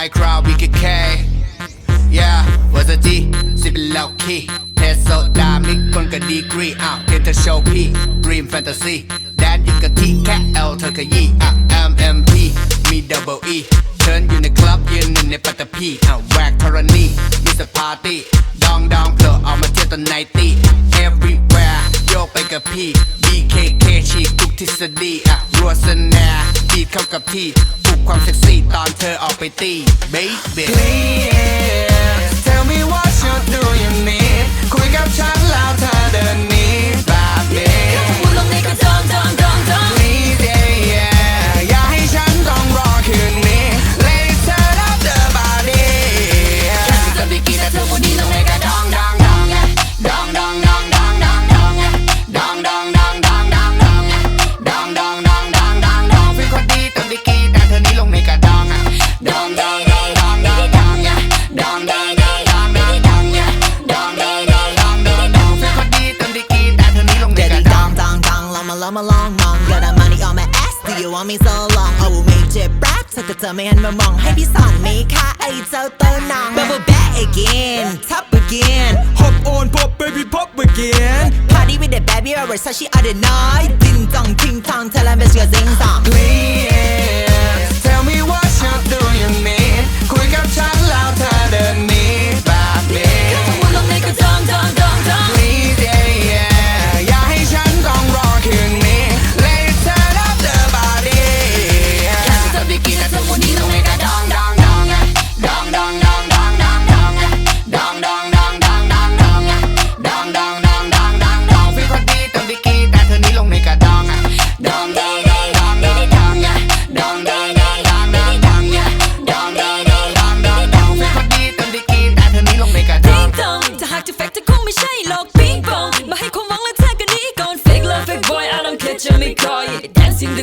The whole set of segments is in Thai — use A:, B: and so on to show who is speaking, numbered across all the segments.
A: high crowd we could K ว่าจะดีสิเป็นเลคีเทสโซดามิคนกับดีกรีอะเทนเธอโชว์พี่ dream fantasy แดนอยู่กับที่แค่เอลเธอขยี้อะ MMP มี double E เชิญอยู่ในคลับยืนหนึ่งในปัตตพีอะแวกธรณีมีสปาร์ตี้ดองดองเพลอออกมาเที่ยวตอนไนตี้ everywhere โยกไปกับพี่ BKK ฉีกทุกทฤษฎีอะรัวสนาดีเข้ากับที่ ความเซ็กซี่ตามเธอออกไปตี Please tell me what you're doing. I'm a lum along mong Got that money on
B: my ass Do you want me so long? Oh, เอาไม่เจ็บรั
A: กเธอก็เธอ
C: ไม่หันมามอง ให้พี่สอนมีค่าไอ้เจ้าตัวน้อง Bubble back again Top again. Hop on pop baby pop again. Party with the baby or Versace all the night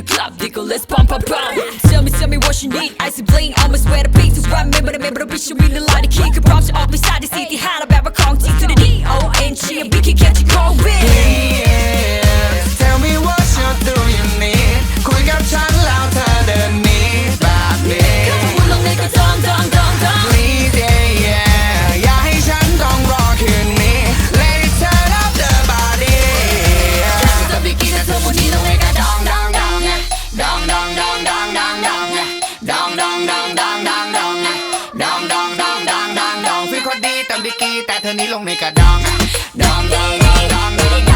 B: club, nigga, let's pump, pump, pump. Tell me, tell me what you need, I see bling I'm a sweater pig, to run, remember the member of bitch You really like the kick, a prompt, beside the city Hana, baba, kong, T to the D-O-N-G A big catch you, call with
A: ดี
B: เติ
D: มดีกี
A: แต่เธอนี้ลงในกระดอง
D: ดองดองดองดอง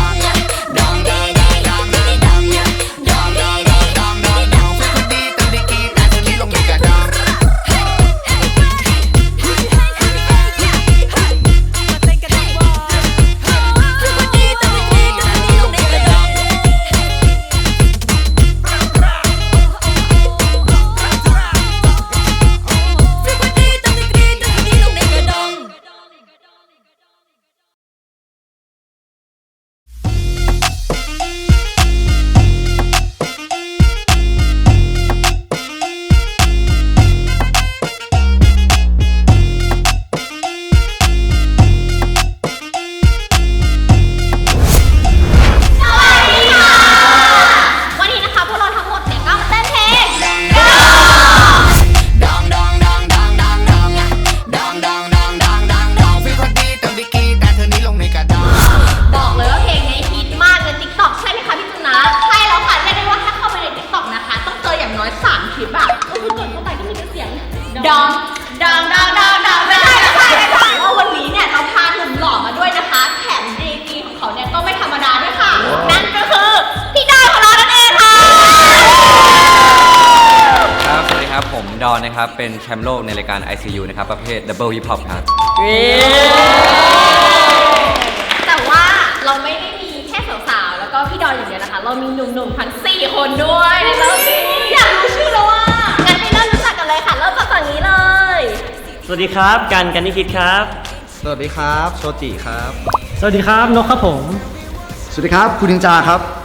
D: อนนะครั
E: บ เป็นแชมป์โลกในรายการ ICU นะครับ ประเภท Double Hip Hop ครับ
D: แต่ว่าเราไม่ได้มีแค่สาวๆ แล้วก็พี่ดอนอย่างเดียวนะคะ เรามีหนุ่มๆ ทั้ง 4 คนด้วยแล้วอยากรู้ชื่อแล้วว่างั้นไปเริ่มรู้จักกันเลยค่ะ เริ่มจากฝั่งนี้เลย
F: สวัสดีครับ กันกันนิคิดครับ
G: สวัสดีครับ โชจิครับ
F: สวัสดีครับ นกครับผม
G: สวัสดีครับ คุณนินจาครับ